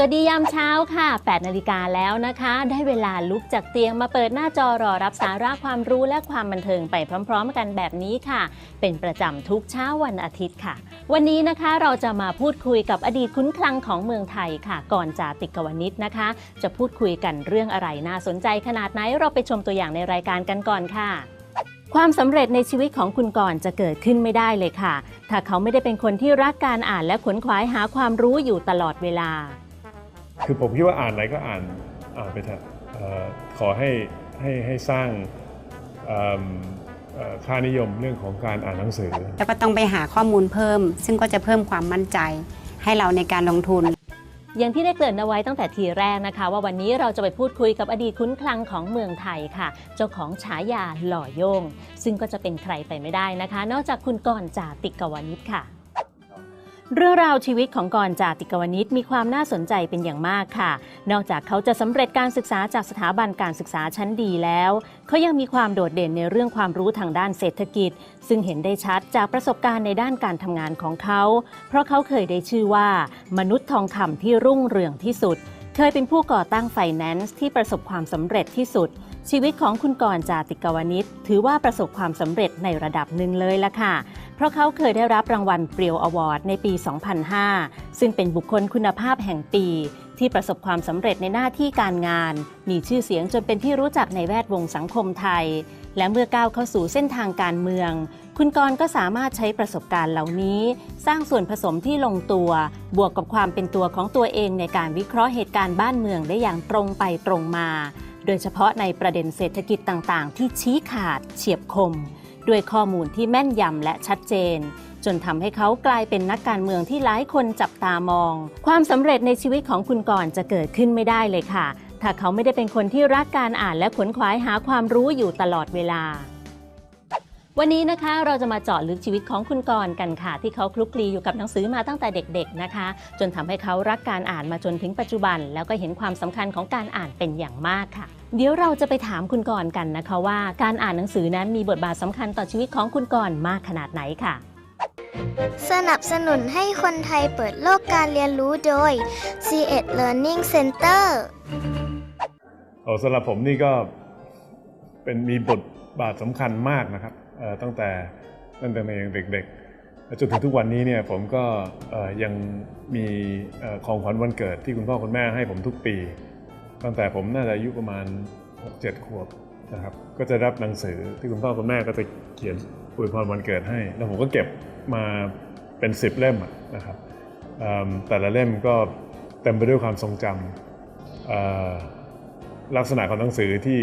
สวัสดียามเช้าค่ะ 8 นาฬิกาแล้วนะคะ ได้เวลาลุกจากเตียงมาเปิดหน้าจอรอรับสาระความรู้และความบันเทิงไปพร้อม ๆ กันแบบนี้ค่ะ เป็นประจำทุกเช้าวันอาทิตย์ค่ะ วันนี้นะคะเราจะมาพูดคุยกับอดีตคุ้นคลังของเมืองไทยค่ะ ก่อนจาติกวนิชนะคะ จะพูดคุยกันเรื่องอะไรน่าสนใจขนาดไหนเราไปชมตัวอย่างในรายการกันก่อนค่ะความสำเร็จในชีวิตของคุณก่อนจะเกิดขึ้นไม่ได้เลยค่ะ ถ้าเขาไม่ได้เป็นคนที่รักการอ่านและขวนขวายหาความรู้อยู่ตลอดเวลา คือผมคิดว่าอ่านอะไรก็อ่านอ่านไปเถอะเอ่อขอให้ให้ให้สร้างเอิ่มเอ่อค่านิยมเรื่องของการอ่านหนังสือ แล้วก็ต้องไปหาข้อมูลเพิ่ม ซึ่งก็จะเพิ่มความมั่นใจให้เราในการลงทุน อย่างที่ได้เกริ่นเอาไว้ตั้งแต่ทีแรกนะคะ ว่าวันนี้เราจะไปพูดคุยกับอดีตคุ้นคลังของเมืองไทยค่ะ เจ้าของฉายาหล่อโยง ซึ่งก็จะเป็นใครไปไม่ได้นะคะ นอกจากคุณกรณ์จาติกวนิชค่ะ เรื่องราวชีวิตของกรณ์จาติกวนิชมีความน่าสนใจเป็นอย่างมากค่ะ นอกจากเขาจะสำเร็จการศึกษาจากสถาบันการศึกษาชั้นดีแล้ว เขายังมีความโดดเด่นในเรื่องความรู้ทางด้านเศรษฐกิจ ซึ่งเห็นได้ชัดจากประสบการณ์ในด้านการทำงานของเขา เพราะเขาเคยได้ชื่อว่า มนุษย์ทองคำที่รุ่งเรืองที่สุด เคยเป็นผู้ก่อตั้งไฟแนนซ์ที่ประสบความสำเร็จที่สุดชีวิตของคุณกรณ์จาติกวนิชถือว่าประสบความสำเร็จในระดับหนึ่งเลยละค่ะ เพราะเขาเคยได้รับรางวัลเปรียวอวอร์ดในปี 2005 ซึ่งเป็นบุคคลคุณภาพแห่งปี ที่ประสบความสำเร็จในหน้าที่การงาน มีชื่อเสียงจนเป็นที่รู้จักในแวดวงสังคมไทย และเมื่อก้าวเข้าสู่เส้นทางการเมือง คุณกรณ์ก็สามารถใช้ประสบการณ์เหล่านี้ สร้างส่วนผสมที่ลงตัว บวกกับความเป็นตัวของตัวเองในการวิเคราะห์เหตุการณ์บ้านเมืองได้อย่างตรงไปตรงมา โดยเฉพาะในประเด็นเศรษฐกิจต่างๆ ที่ชี้ขาดเฉียบคม ด้วยข้อมูลที่แม่นยำและชัดเจน จนทำให้เขากลายเป็นนักการเมืองที่หลายคนจับตามอง ความสำเร็จในชีวิตของคุณก่อนจะเกิดขึ้นไม่ได้เลยค่ะ ถ้าเขาไม่ได้เป็นคนที่รักการอ่านและขวนขวายหาความรู้อยู่ตลอดเวลา วันนี้นะคะเราจะมาเจาะลึกชีวิตของคุณกรณ์กันค่ะ ที่เขาคลุกคลีอยู่กับหนังสือมาตั้งแต่เด็กๆนะคะ จนทำให้เขารักการอ่านมาจนถึงปัจจุบัน แล้วก็เห็นความสำคัญของการอ่านเป็นอย่างมากค่ะ เดี๋ยวเราจะไปถามคุณกรณ์กันนะคะว่า การอ่านหนังสือนั้นมีบทบาทสำคัญต่อชีวิตของคุณกรณ์มากขนาดไหนค่ะ สนับสนุนให้คนไทยเปิดโลกการเรียนรู้โดย c ีเอ็ด Learning Center โอ้สำหรับผมนี่ก็เป็นมีบทบาทสำคัญมากนะครับเอ่อ ตั้งแต่ตั้งแต่ยังเด็กๆจนถึงทุกวันนี้เนี่ยผมก็ยังมีของขวัญวันเกิดที่คุณพ่อคุณแม่ให้ผมทุกปี ตั้งแต่ผมน่าจะอายุประมาณ 6-7 ขวบนะครับก็จะรับหนังสือที่คุณพ่อคุณแม่ก็จะเขียนอวยพรวันเกิดให้ แล้วผมก็เก็บมาเป็น 10 เล่มนะครับแต่ละเล่มก็เต็มไปด้วยความทรงจำลักษณะของหนังสือที่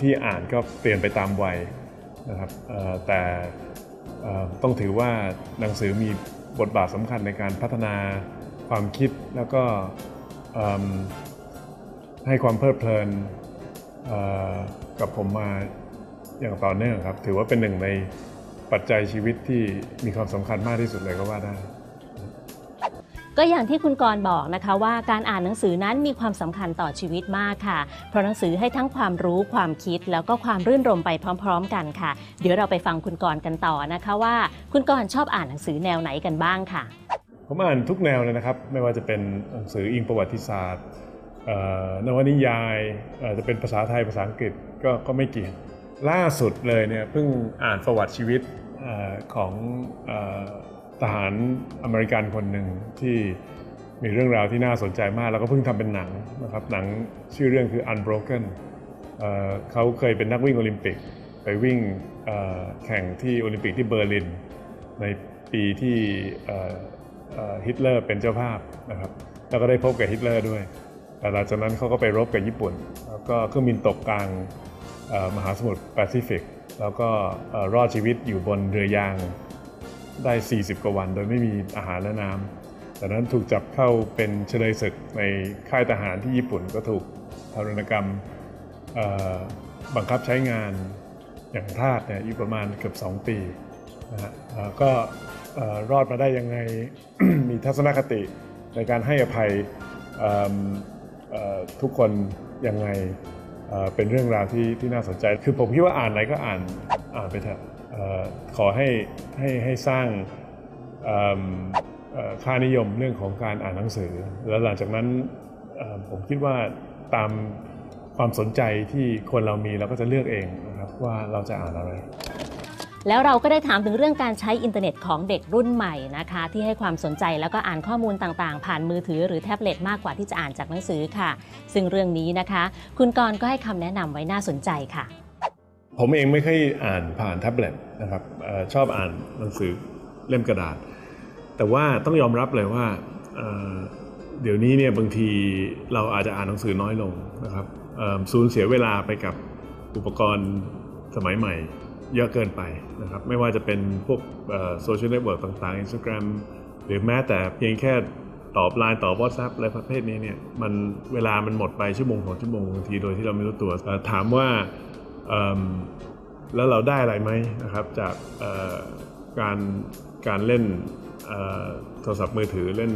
ที่อ่านก็เปลี่ยนไปตามวัย นะครับแต่ต้องถือว่าหนังสือมีบทบาทสำคัญในการพัฒนาความคิดแล้วก็ให้ความเพลิดเพลินกับผมมาอย่างต่อเนื่องครับ ถือว่าเป็นหนึ่งในปัจจัยชีวิตที่มีความสำคัญมากที่สุดเลยก็ว่าได้ ก็อย่างที่คุณกรบอกนะคะว่าการอ่านหนังสือนั้นมีความสำคัญต่อชีวิตมากค่ะ เพราะหนังสือให้ทั้งความรู้ความคิดแล้วก็ความรื่นรมไปพร้อม ๆ กันค่ะ เดี๋ยวเราไปฟังคุณกรกันต่อนะคะว่า คุณกรชอบอ่านหนังสือแนวไหนกันบ้างค่ะ ผมอ่านทุกแนวเลยนะครับ ไม่ว่าจะเป็นหนังสืออิงประวัติศาสตร์นวนิยายจะเป็นภาษาไทยภาษาอังกฤษก็ก็ไม่เกี่ยงล่าสุดเลยเนี่ยเพิ่งอ่านประวัติชีวิตอของ ทหารอเมริกันคนหนึ่งที่มีเรื่องราวที่น่าสนใจมาก แล้วก็เพิ่งทำเป็นหนังนะครับหนังชื่อเรื่องคือ Unbroken เอเขาเคยเป็นนักวิ่งโอลิมปิก ไปวิ่งแข่งที่โอลิมปิกที่เบอร์ลิน ในปีที่ฮิตเลอร์เป็นเจ้าภาพนะครับแล้วก็ได้พบกับฮิตเลอร์ด้วย แต่หลังจากนั้นเขาก็ไปรบกับญี่ปุ่น แล้วก็เครื่องบินตกกลางมหาสมุทรแปซิฟิก แล้วก็รอดชีวิตอยู่บนเรือยาง ได้ 40 กว่าวันโดยไม่มีอาหารและน้จากนั้นถูกจับเข้าเป็นเฉลยศึกในค่ายทหารที่ญี่ปุ่นก็ถูกทารุณกรรมบังคับใช้งานอย่างทาสเนี่ยอยู่ประมาณเกือบ 2 ปีนะฮะก็รอดมาได้ยังไงมีทัศนคติในการให้อภัยทุกคนยังไงเป็นเรื่องราวที่ที่น่าสนใจ คือผมคิดว่าอ่านอะไรก็อ่านอ่านไปเถอะ ขอให้ให้ให้สร้างค่านิยมเรื่องของการอ่านหนังสือ แล้วหลังจากนั้นผมคิดว่าตามความสนใจที่คนเรามีเราก็จะเลือกเองนะครับว่าเราจะอ่านอะไร แล้วเราก็ได้ถามถึงเรื่องการใช้อินเทอร์เน็ตของเด็กรุ่นใหม่นะคะ ที่ให้ความสนใจแล้วก็อ่านข้อมูลต่างๆ ผ่านมือถือหรือแท็บเล็ตมากกว่าที่จะอ่านจากหนังสือค่ะ ซึ่งเรื่องนี้นะคะ คุณกรณ์ก็ให้คำแนะนำไว้น่าสนใจค่ะ ผมเองไม่เคยอ่านผ่านแท็บเล็ตนะครับชอบอ่านหนังสือเล่มกระดาษ แต่ว่าต้องยอมรับเลยว่าเดี๋ยวนี้เนี่ยบางทีเราอาจจะอ่านหนังสือน้อยลงนะครับสูญเสียเวลาไปกับอุปกรณ์สมัยใหม่เยอะเกินไปนะครับไม่ว่าจะเป็นพวกโซเชียลเน็ตเวิร์กต่างๆ Instagram หรือแม้แต่เพียงแค่ตอบไลน์ตอบ WhatsApp อะไรประเภทนี้เนี่ยมันเวลามันหมดไปชั่วโมงสองชั่วโมงบางทีโดยที่เราไม่รู้ตัวถามว่า แล้วเราได้อะไรไหมนะครับจากการการเล่นโทรศัพท์มือถือเล่น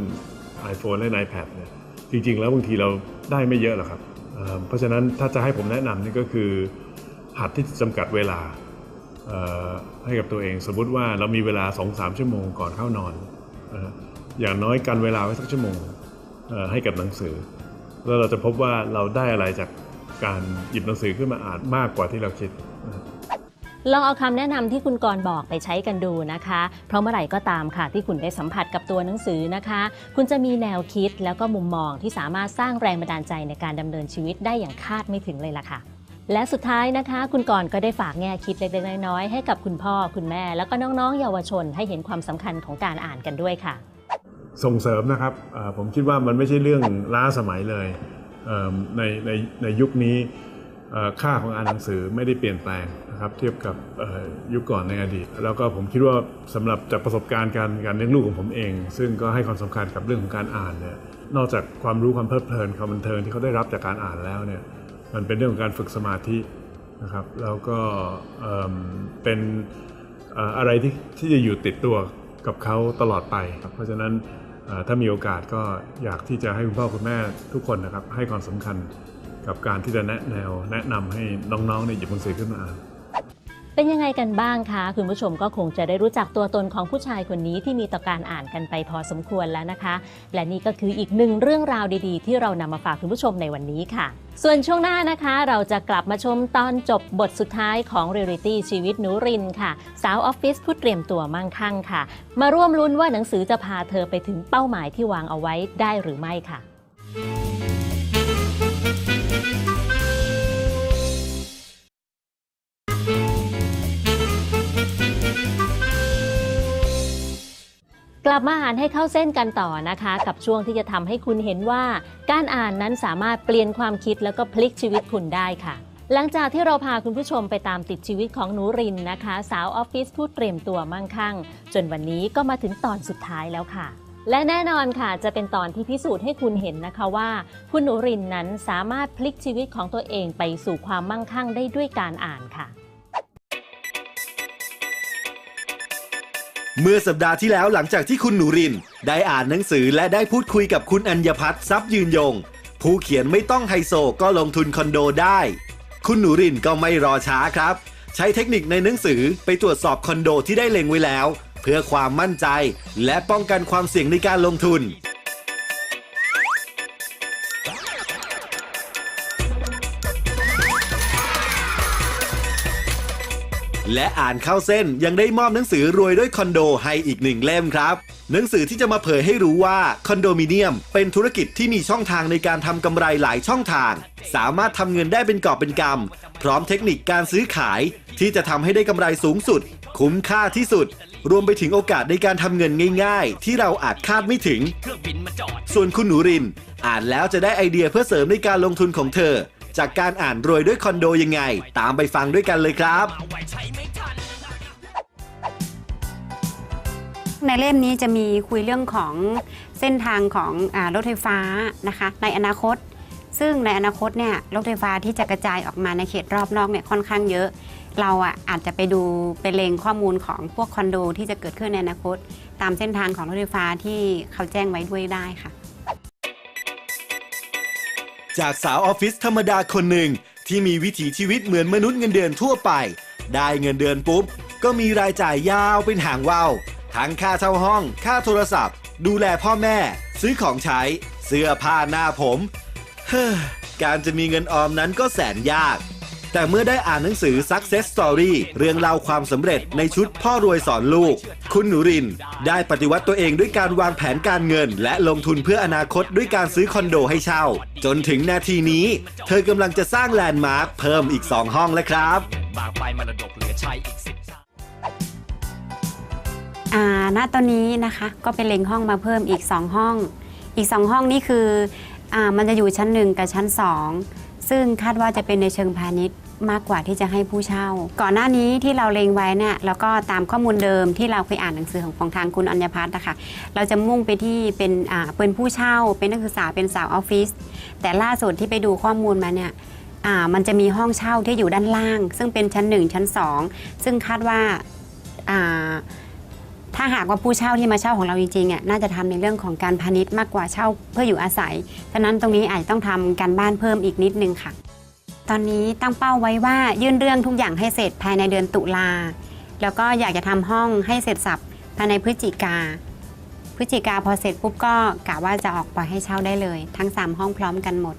iPhone เล่น iPad เนี่ยจริง ๆ แล้วบางทีเราได้ไม่เยอะหรอกครับเเพราะฉะนั้นถ้าจะให้ผมแนะนำนี่ก็คือ หัดที่จำกัดเวลาให้กับตัวเอง สมมติว่าเรามีเวลา 2-3 ชั่วโมงก่อนเข้านอน อย่างน้อยกันเวลาไว้สักชั่วโมงให้กับหนังสือ แล้วเราจะพบว่าเราได้อะไรจาก การหยิบหนังสือขึ้นมาอ่านมากกว่าที่เราคิดนะฮะลองเอาคำแนะนำที่คุณกรณ์บอกไปใช้กันดูนะคะ เพราะเมื่อไหร่ก็ตามค่ะ ที่คุณได้สัมผัสกับตัวหนังสือนะคะ คุณจะมีแนวคิดแล้วก็มุมมองที่สามารถสร้างแรงบันดาลใจในการดำเนินชีวิตได้อย่างคาดไม่ถึงเลยล่ะค่ะ และสุดท้ายนะคะ คุณกรณ์ก็ได้ฝากแง่คิดเล็กๆน้อยๆให้กับคุณพ่อคุณแม่ แล้วก็น้องๆ เยาวชน ให้เห็นความสำคัญของการอ่านกันด้วยค่ะ ส่งเสริมนะครับเอ่อผมคิดว่ามันไม่ใช่เรื่องล้าสมัยเลยเอิ่ม ในในในยุคนี้ค่าของอ่านหนังสือไม่ได้เปลี่ยนแปลงนะครับเทียบกับยุคก่อนในอดีต แล้วก็ผมคิดว่าสำหรับจากประสบการณ์การการเลี้ยงลูกของผมเอง ซึ่งก็ให้ความสำคัญกับเรื่องของการอ่านเนี่ยนอกจากความรู้ความเพลิดเพลินความบันเทิงที่เขาได้รับจากการอ่านแล้วเนี่ยมันเป็นเรื่องของการฝึกสมาธินะครับแล้วก็เป็นอะไรที่ที่จะอยู่ติดตัวกับเขาตลอดไป เพราะฉะนั้น ถ้ามีโอกาสก็อยากที่จะให้คุณพ่อคุณแม่ทุกคนนะครับให้ความสำคัญกับการที่จะแนะแนวแนะนำให้น้องๆเนี่ยหยิบหนังสือขึ้นมาอ่าน เป็นยังไงกันบ้างคะ คุณผู้ชมก็คงจะได้รู้จักตัวตนของผู้ชายคนนี้ที่มีต่อการอ่านกันไปพอสมควรแล้วนะคะ และนี่ก็คืออีกหนึ่งเรื่องราวดีๆ ที่เรานำมาฝากคุณผู้ชมในวันนี้ค่ะ ส่วนช่วงหน้านะคะ เราจะกลับมาชมตอนจบบทสุดท้ายของเรียลิตี้ชีวิตหนูรินค่ะ สาวออฟฟิศผู้เตรียมตัวมั่งคั่งค่ะ มาร่วมลุ้นว่าหนังสือจะพาเธอไปถึงเป้าหมายที่วางเอาไว้ได้หรือไม่ค่ะ กลับมาอ่านให้เข้าเส้นกันต่อนะคะ กับช่วงที่จะทำให้คุณเห็นว่า การอ่านนั้นสามารถเปลี่ยนความคิดแล้วก็พลิกชีวิตคุณได้ค่ะ หลังจากที่เราพาคุณผู้ชมไปตามติดชีวิตของหนูรินนะคะ สาวออฟฟิศผู้เตรียมตัวมั่งคั่ง จนวันนี้ก็มาถึงตอนสุดท้ายแล้วค่ะ และแน่นอนค่ะ จะเป็นตอนที่พิสูจน์ให้คุณเห็นนะคะว่า คุณหนูรินนั้นสามารถพลิกชีวิตของตัวเองไปสู่ความมั่งคั่งได้ด้วยการอ่านค่ะ เมื่อสัปดาห์ที่แล้วหลังจากที่คุณหนูริน ได้อ่านหนังสือและได้พูดคุยกับคุณอัญญพัฒน์ทรัพย์ยืนยง ผู้เขียนไม่ต้องไฮโซก็ลงทุนคอนโดได้ คุณหนูรินก็ไม่รอช้าครับ ใช้เทคนิคในหนังสือไปตรวจสอบคอนโดที่ได้เล็งไว้แล้ว เพื่อความมั่นใจ และป้องกันความเสี่ยงในการลงทุน และอ่านเข้าเส้นยังได้มอบหนังสือรวยด้วยคอนโดให้อีกหนึ่งเล่มครับ หนังสือที่จะมาเผยให้รู้ว่าคอนโดมิเนียม เป็นธุรกิจที่มีช่องทางในการทำกำไรหลายช่องทาง สามารถทำเงินได้เป็นกอบเป็นกำพร้อมเทคนิคการซื้อขาย ที่จะทำให้ได้กำไรสูงสุด คุ้มค่าที่สุด รวมไปถึงโอกาสในการทำเงินง่าย ๆ ที่เราอาจคาดไม่ถึง ส่วนคุณหนูริน อ่านแล้วจะได้ไอเดียเพื่อเสริมในการลงทุนของเธอ จากการอ่านรวยด้วยคอนโดยังไง ตามไปฟังด้วยกันเลยครับ ในเล่มนี้จะมีคุยเรื่องของเส้นทางของอารถไฟฟ้านะคะ ในอนาคต ซึ่งในอนาคตเนี่ยรถไฟฟ้าที่จะกระจายออกมาในเขตรอบนอกเนี่ยค่อนข้างเยอะ เราอะอาจจะไปดูไปเลงข้อมูลของพวกคอนโดที่จะเกิดขึ้นในอนาคต ตามเส้นทางของรถไฟฟ้าที่เขาแจ้งไว้ด้วยได้ค่ะ จากสาวออฟฟิศธรรมดาคนหนึ่งที่มีวิถีชีวิตเหมือนมนุษย์เงินเดือนทั่วไป ได้เงินเดือนปุ๊บ ก็มีรายจ่ายยาวเป็นหางว่าวทั้งค่าเช่าห้อง ค่าโทรศัพท์ ดูแลพ่อแม่ ซื้อของใช้ เสื้อผ้าหน้าผม เฮ้อการจะมีเงินออมนั้นก็แสนยาก แต่เมื่อได้อ่านหนังสือ Success Story เรื่องเล่าความสำเร็จในชุดพ่อรวยสอนลูก คุณหนูริน ได้ปฏิวัติตัวเองด้วยการวางแผนการเงิน และลงทุนเพื่ออนาคตด้วยการซื้อคอนโดให้เช่า จนถึงนาทีนี้ เธอกำลังจะสร้างแลนด์มาร์คเพิ่มอีก 2 ห้องแล้วครับบางไปมรดกเหลือใช้อีกสิบอ่าณตอนนี้นะคะก็เป็นเล็งห้องมาเพิ่มอีก 2 ห้อง อีก 2 ห้องนี่คืออ่ามันจะอยู่ชั้น 1 กับชั้น 2 ซึ่งคาดว่าจะเป็นในเชิงพาณิชย์มากกว่าที่จะให้ผู้เช่า ก่อนหน้านี้ที่เราเล็งไว้เนี่ยแล้วก็ตามข้อมูลเดิมที่เราเคยอ่านหนังสือของของทางคุณอัญญพัฒน์นะคะเราจะมุ่งไปที่เป็นอ่าเป็นผู้เช่า เป็นนักศึกษาเป็นสาวออฟฟิศแต่ล่าสุดที่ไปดูข้อมูลมาเนี่ยอ่ามันจะมีห้องเช่าที่อยู่ด้านล่าง ซึ่งเป็นชั้น 1 ชั้น 2 ซึ่งคาดว่าอ่า ถ้าหากว่าผู้เช่าที่มาเช่าของเราจริงๆอะน่าจะทำในเรื่องของการพาณิชย์มากกว่าเช่าเพื่ออยู่อาศัยฉะนั้นตรงนี้อาจจะต้องทำการบ้านเพิ่มอีกนิดนึงค่ะ ตอนนี้ตั้งเป้าไว้ว่ายื่นเรื่องทุกอย่างให้เสร็จภายในเดือนตุลาแล้วก็อยากจะทำห้องให้เสร็จสับภายในพฤศจิกาพฤศจิกาพอเสร็จปุ๊บก็กะว่าจะออกปล่อยให้เช่าได้เลย ทั้ง 3 ห้องพร้อมกันหมด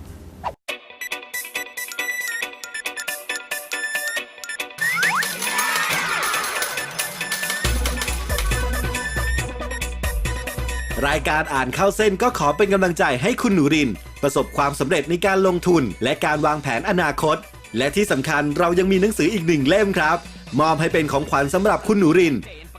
รายการอ่านเข้าเส้นก็ขอเป็นกำลังใจให้คุณหนูริน ประสบความสำเร็จในการลงทุน และการวางแผนอนาคต และที่สำคัญเรายังมีหนังสืออีกหนึ่งเล่มครับ มอบให้เป็นของขวัญสำหรับคุณหนูริน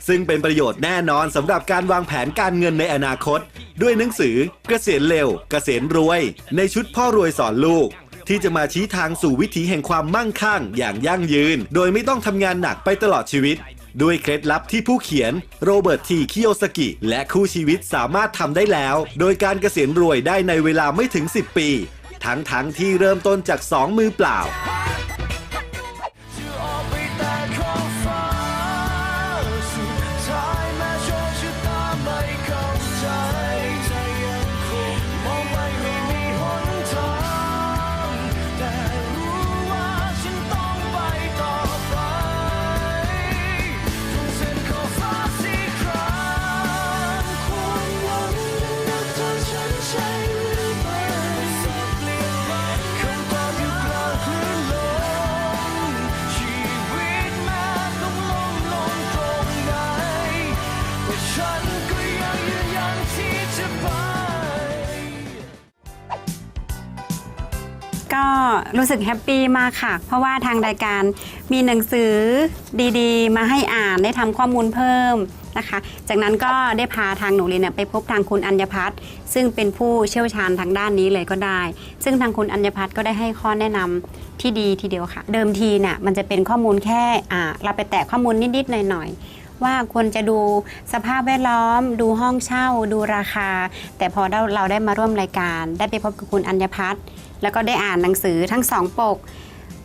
ซึ่งเป็นประโยชน์แน่นอนสำหรับการวางแผนการเงินในอนาคต ด้วยหนังสือเกษียณเร็ว เกษียณรวย ในชุดพ่อรวยสอนลูกที่จะมาชี้ทางสู่วิถีแห่งความมั่งคั่งอย่างยั่งยืน โดยไม่ต้องทำงานหนักไปตลอดชีวิต ด้วยเคล็ดลับที่ผู้เขียนโรเบิร์ตทีคิโอสกิ และคู่ชีวิตสามารถทำได้แล้ว โดยการเกษียณรวยได้ในเวลาไม่ถึง 10 ปี ทั้งทั้งๆที่เริ่มต้นจาก 2 มือเปล่า รู้สึกแฮปปี้มากค่ะ เพราะว่าทางรายการมีหนังสือดีๆ มาให้อ่านได้ทำข้อมูลเพิ่มนะคะ จากนั้นก็ได้พาทางหนูเรียนเนี่ยไปพบทางคุณอัญญพัฒน์ซึ่งเป็นผู้เชี่ยวชาญทางด้านนี้เลยก็ได้ ซึ่งทางคุณอัญญพัฒน์ก็ได้ให้ข้อแนะนำที่ดีทีเดียวค่ะ เดิมทีเนี่ยมันจะเป็นข้อมูลแค่อ่าเราไปแตะข้อมูลนิดๆหน่อยๆ ว่าควรจะดูสภาพแวดล้อม ดูห้องเช่า ดูราคา แต่พอเราเราได้มาร่วมรายการ ได้ไปพบกับคุณอัญญพัฒน์แล้วก็ได้อ่านหนังสือทั้งสองปก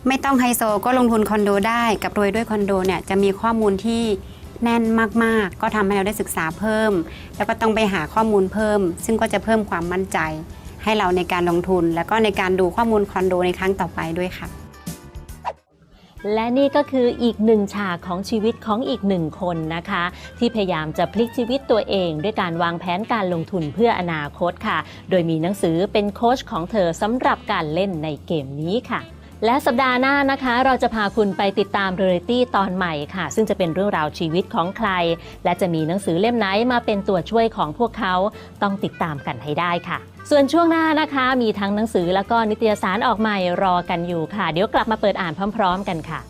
ไม่ต้องไฮโซก็ลงทุนคอนโดได้กับรวยด้วยคอนโดเนี่ยจะมีข้อมูลที่แน่นมาก ๆ ก็ทำให้เราได้ศึกษาเพิ่ม แล้วก็ต้องไปหาข้อมูลเพิ่ม ซึ่งก็จะเพิ่มความมั่นใจ ให้เราในการลงทุน แล้วก็ในการดูข้อมูลคอนโดในครั้งต่อไปด้วยค่ะ และนี่ก็คืออีกหนึ่งฉากของชีวิตของอีกหนึ่งคนนะคะ ที่พยายามจะพลิกชีวิตตัวเอง ด้วยการวางแผนการลงทุนเพื่ออนาคตค่ะ โดยมีหนังสือเป็นโค้ชของเธอสำหรับการเล่นในเกมนี้ค่ะและสัปดาห์หน้านะคะ เราจะพาคุณไปติดตามเรียลิตี้ตอนใหม่ค่ะ ซึ่งจะเป็นเรื่องราวชีวิตของใคร และจะมีหนังสือเล่มไหนมาเป็นตัวช่วยของพวกเขาต้องติดตามกันให้ได้ค่ะ ส่วนช่วงหน้านะคะมีทั้งหนังสือแล้วก็นิตยสารออกใหม่รอกันอยู่ค่ะ เดี๋ยวกลับมาเปิดอ่านพร้อม ๆ กันค่ะ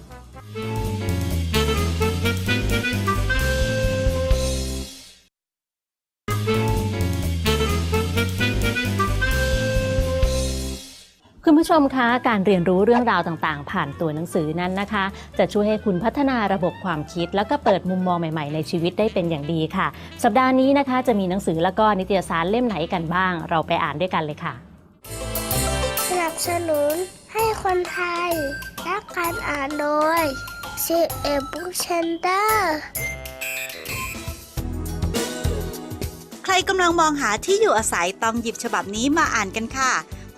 คุณผู้ชมคะการเรียนรู้เรื่องราวต่างๆ ผ่านตัวหนังสือนั้นนะคะ จะช่วยให้คุณพัฒนาระบบความคิด แล้วก็เปิดมุมมองใหม่ๆ ในชีวิตได้เป็นอย่างดีค่ะ สัปดาห์นี้นะคะจะมีหนังสือแล้วก็นิตยสารเล่มไหนกันบ้าง เราไปอ่านด้วยกันเลยค่ะ สนับสนุนให้คนไทยรักการอ่านโดย c ีเอบุ๊กเชนเดอร์ใครกำลังมองหาที่อยู่อาศัยต้องหยิบฉบับนี้มาอ่านกันค่ะ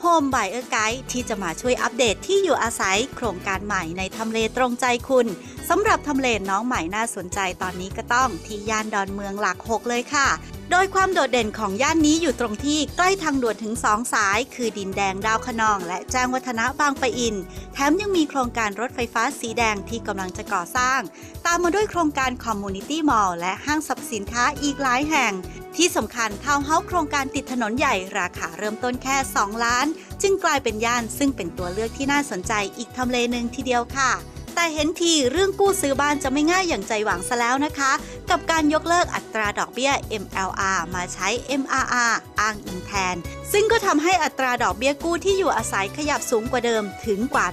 Home by a Guide ที่จะมาช่วยอัปเดตที่อยู่อาศัยโครงการใหม่ในทำเลตรงใจคุณสำหรับทำเลน้องใหม่น่าสนใจตอนนี้ก็ต้องที่ย่านดอนเมืองหลัก 6 เลยค่ะ โดยความโดดเด่นของย่านนี้อยู่ตรงที่ใกล้ทางด่วนถึง 2 สาย คือดินแดงดาวคะนอง และแจ้งวัฒนะบางปะอิน แถมยังมีโครงการรถไฟฟ้าสีแดงที่กำลังจะก่อสร้าง ตามมาด้วยโครงการคอมมูนิตี้มอลล์และห้างสรรพสินค้าอีกหลายแห่ง ที่สำคัญทาวน์เฮาส์โครงการติดถนนใหญ่ราคาเริ่มต้นแค่ 2 ล้าน จึงกลายเป็นย่านซึ่งเป็นตัวเลือกที่น่าสนใจอีกทำเลหนึ่งทีเดียวค่ะ แต่เห็นทีเรื่องกู้ซื้อบ้านจะไม่ง่ายอย่างใจหวังซะแล้วนะคะ กับการยกเลิกอัตราดอกเบี้ย MLR มาใช้ MRR อ้างอิงแทน ซึ่งก็ทำให้อัตราดอกเบี้ยกู้ที่อยู่อาศัยขยับสูงกว่าเดิมถึงกว่า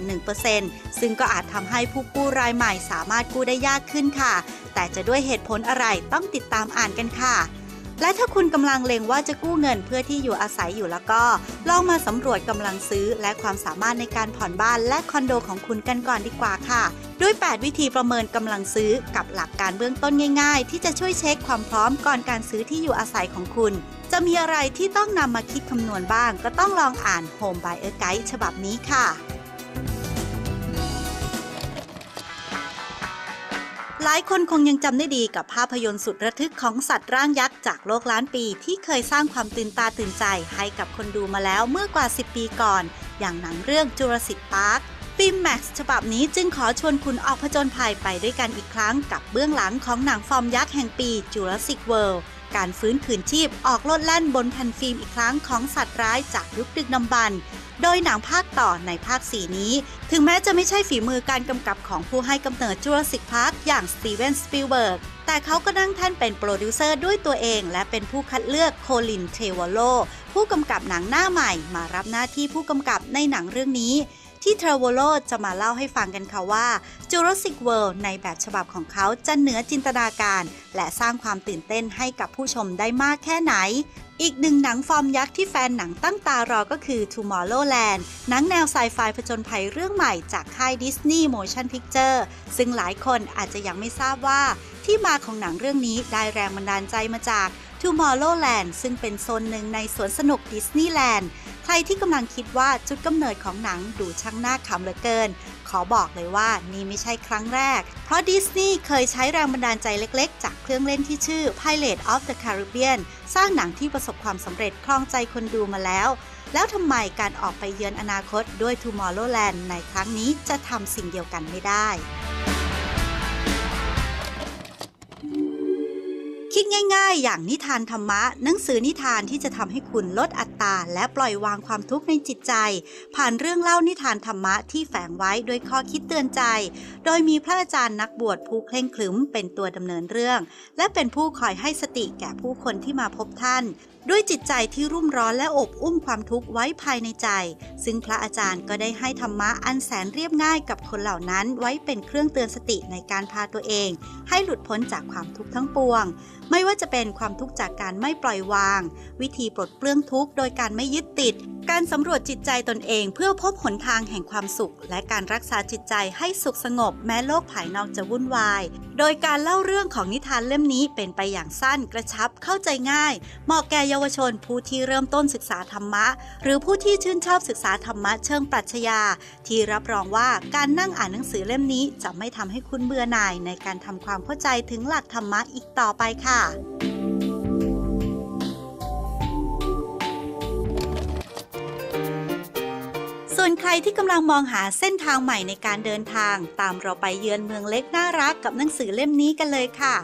1%ซึ่งก็อาจทำให้ผู้กู้รายใหม่สามารถกู้ได้ยากขึ้นค่ะ แต่จะด้วยเหตุผลอะไรต้องติดตามอ่านกันค่ะ และถ้าคุณกำลังเลงว่าจะกู้เงินเพื่อที่อยู่อาศัยอยู่แล้วก็ ลองมาสำรวจกำลังซื้อและความสามารถในการผ่อนบ้านและคอนโดของคุณกันก่อนดีกว่าค่ะ ด้วย 8 วิธีประเมินกำลังซื้อกับหลักการเบื้องต้นง่ายๆ ที่จะช่วยเช็คความพร้อมก่อนการซื้อที่อยู่อาศัยของคุณ จะมีอะไรที่ต้องนำมาคิดคำนวณบ้าง ก็ต้องลองอ่าน Home Buyer Guide ฉบับนี้ค่ะ หลายคนคงยังจำได้ดีกับภาพยนตร์สุดระทึกของสัตว์ร่างยักษ์จากโลกล้านปีที่เคยสร้างความตื่นตาตื่นใจให้กับคนดูมาแล้วเมื่อกว่า 10 ปีก่อน อย่างหนังเรื่องจูราสสิคพาร์คฟิล์มแม็กซ์ฉบับนี้จึงขอชวนคุณออกผจญภัยไปด้วยกันอีกครั้งกับเบื้องหลังของหนังฟอร์มยักษ์แห่งปีจูราสสิคเวิลด์ การฟื้นคืนชีพออกโลดแล่นบนแผ่นฟิล์มอีกครั้งของสัตว์ร้ายจากยุคดึกดำบรรพ์โดยหนังภาคต่อในภาค 4 นี้ ถึงแม้จะไม่ใช่ฝีมือการกำกับของผู้ให้กำเนิด Jurassic Park อย่างสตีเวนสปิลเบิร์กแต่เขาก็นั่งแท่นเป็นโปรดิวเซอร์ด้วยตัวเอง และเป็นผู้คัดเลือกโคลินเทวโลผู้กำกับหนังหน้าใหม่มารับหน้าที่ผู้กำกับในหนังเรื่องนี้ ที่เทรโวโลจะมาเล่าให้ฟังกันค่ะว่า Jurassic World ในแบบฉบับของเขาจะเหนือจินตนาการ และสร้างความตื่นเต้นให้กับผู้ชมได้มากแค่ไหน อีกหนึ่งหนังฟอร์มยักษ์ที่แฟนหนังตั้งตารอก็คือ Tomorrowland หนังแนวไซไฟผจญภัยเรื่องใหม่จากค่าย Disney Motion Picture ซึ่งหลายคนอาจจะยังไม่ทราบว่า ที่มาของหนังเรื่องนี้ได้แรงบันดาลใจมาจาก Tomorrowland ซึ่งเป็นโซนหนึ่งในสวนสนุกดิสนีย์แลนด์ รที่กำลังคิดว่าจุดกำเนิดของหนังดูช่างน่าขำเหลือเกิน ขอบอกเลยว่านี่ไม่ใช่ครั้งแรก เพราะดิสนีย์เคยใช้แรงบันดาลใจเล็กๆ จากเครื่องเล่นที่ชื่อ Pilot of the Caribbean สร้างหนังที่ประสบความสำเร็จคลองใจคนดูมาแล้ว แล้วทำไมการออกไปเยือนอนาคตด้วย Tomorrowland ในครั้งนี้จะทำสิ่งเดียวกันไม่ได้ คิดง่ายๆ อย่างนิทานธรรมะ หนังสือนิทานที่จะทำให้คุณลดอัตราและปล่อยวางความทุกข์ในจิตใจ ผ่านเรื่องเล่านิทานธรรมะที่แฝงไว้ด้วยข้อคิดเตือนใจ โดยมีพระอาจารย์นักบวชผู้เคร่งขรึมเป็นตัวดำเนินเรื่อง และเป็นผู้คอยให้สติแก่ผู้คนที่มาพบท่าน ด้วยจิตใจที่รุ่มร้อนและอบอุ้มความทุกข์ไว้ภายในใจ ซึ่งพระอาจารย์ก็ได้ให้ธรรมะอันแสนเรียบง่ายกับคนเหล่านั้นไว้เป็นเครื่องเตือนสติในการพาตัวเอง ให้หลุดพ้นจากความทุกข์ทั้งปวง ไม่ว่าจะเป็นความทุกข์จากการไม่ปล่อยวาง วิธีปลดเปลื้องทุกข์โดยการไม่ยึดติด การสำรวจจิตใจตนเอง เพื่อพบหนทางแห่งความสุข และการรักษาจิตใจให้สุขสงบ แม้โลกภายนอกจะวุ่นวาย โดยการเล่าเรื่องของนิทานเล่มนี้เป็นไปอย่างสั้นกระชับเข้าใจง่าย เหมาะแก่เยาวชนผู้ที่เริ่มต้นศึกษาธรรมะ หรือผู้ที่ชื่นชอบศึกษาธรรมะเชิงปรัชญาที่รับรองว่าการนั่งอ่านหนังสือเล่มนี้จะไม่ทำให้คุณเบื่อหน่ายในการทำความเข้าใจถึงหลักธรรมะอีกต่อไปค่ะ วนใครที่กำลังมองหาเส้นทางใหม่ในการเดินทาง ตามเราไปเยือนเมืองเล็กน่ารักกับหนังสือเล่มนี้กันเลยค่ะ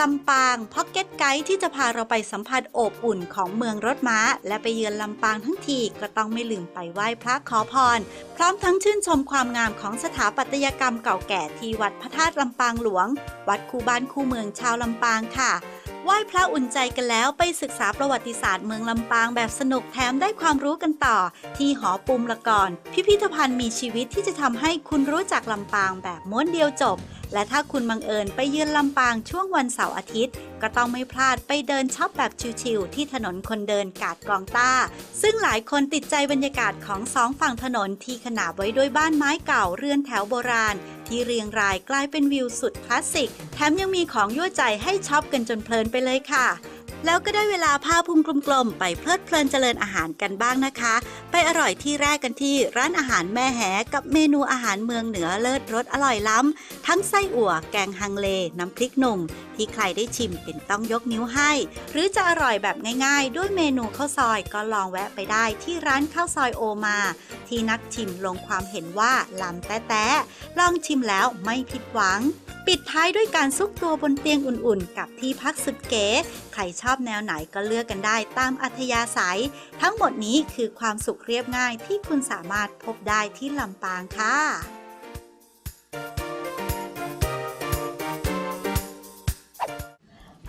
ลำปางพ็อกเก็ตไกด์ที่จะพาเราไปสัมผัสโอบอุ่นของเมืองรถม้า และไปเยือนลำปางทั้งทีก็ต้องไม่ลืมไปไหว้พระขอพร พร้อมทั้งชื่นชมความงามของสถาปัตยกรรมเก่าแก่ที่วัดพระธาตุลำปางหลวง วัดคู่บ้านคู่เมืองชาวลำปางค่ะ ไหว้พระอุ่นใจกันแล้วไปศึกษาประวัติศาสตร์เมืองลำปางแบบสนุกแถมได้ความรู้กันต่อ ที่หอปุมละกรพิพิธภัณฑ์มีชีวิตที่จะทำให้คุณรู้จักลำปางแบบม้วนเดียวจบ และถ้าคุณบังเอิญไปเยือนลำปางช่วงวันเสาร์อาทิตย์ ก็ต้องไม่พลาดไปเดินช็อปแบบชิลๆที่ถนนคนเดินกาดกองต้า ซึ่งหลายคนติดใจบรรยากาศของสองฝั่งถนนที่ขนาบไว้ด้วยบ้านไม้เก่าเรือนแถวโบราณ ที่เรียงรายกลายเป็นวิวสุดคลาสสิก แถมยังมีของยั่วใจให้ช็อปกันจนเพลินไปเลยค่ะ แล้วก็ได้เวลาพาพุงกลมๆ ไปเพลิดเพลินเจริญอาหารกันบ้างนะคะ ไปอร่อยที่แรกกันที่ร้านอาหารแม่แหกับเมนูอาหารเมืองเหนือเลิศรสอร่อยล้ำ ทั้งไส้อั่ว แกงฮังเล น้ำพริกหนุ่ม ที่ใครได้ชิมเป็นต้องยกนิ้วให้ หรือจะอร่อยแบบง่ายๆ ด้วยเมนูข้าวซอยก็ลองแวะไปได้ที่ร้านข้าวซอยโอมา ที่นักชิมลงความเห็นว่าล้ำแต๊ะๆลองชิมแล้วไม่ผิดหวัง ปิดท้ายด้วยการซุกตัวบนเตียงอุ่นๆ กับที่พักสุดเก๋ ใครชอบแนวไหนก็เลือกกันได้ตามอัธยาศัย ทั้งหมดนี้คือความสุขเรียบง่ายที่คุณสามารถพบได้ที่ลำปางค่ะ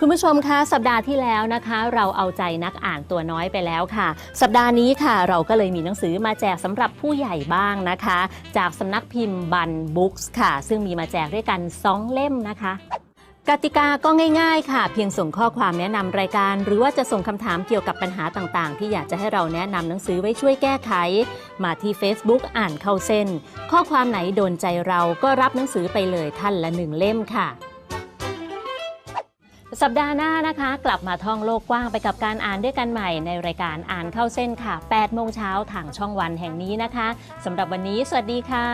คุณผู้ชมคะสัปดาห์ที่แล้วนะคะ เราเอาใจนักอ่านตัวน้อยไปแล้วค่ะ สัปดาห์นี้ค่ะ เราก็เลยมีหนังสือมาแจกสำหรับผู้ใหญ่บ้างนะคะ จากสำนักพิมพ์บันบุ๊กส์ค่ะ ซึ่งมีมาแจกด้วยกัน 2 เล่มนะคะกติกาก็ง่าย ๆ ค่ะ เพียงส่งข้อความแนะนำรายการ หรือว่าจะส่งคำถามเกี่ยวกับปัญหาต่างๆ ที่อยากจะให้เราแนะนำหนังสือไว้ช่วยแก้ไข มาที่ Facebook อ่านเข้าเส้น ข้อความไหนโดนใจเราก็รับหนังสือไปเลยท่านละหนึ่งเล่มค่ะ สัปดาห์หน้านะคะ กลับมาท่องโลกกว้างไปกับการอ่านด้วยกันใหม่ในรายการอ่านเข้าเส้นค่ะ8โมงเช้าทางช่องวันแห่งนี้นะคะสำหรับวันนี้ สวัสดีค่ะ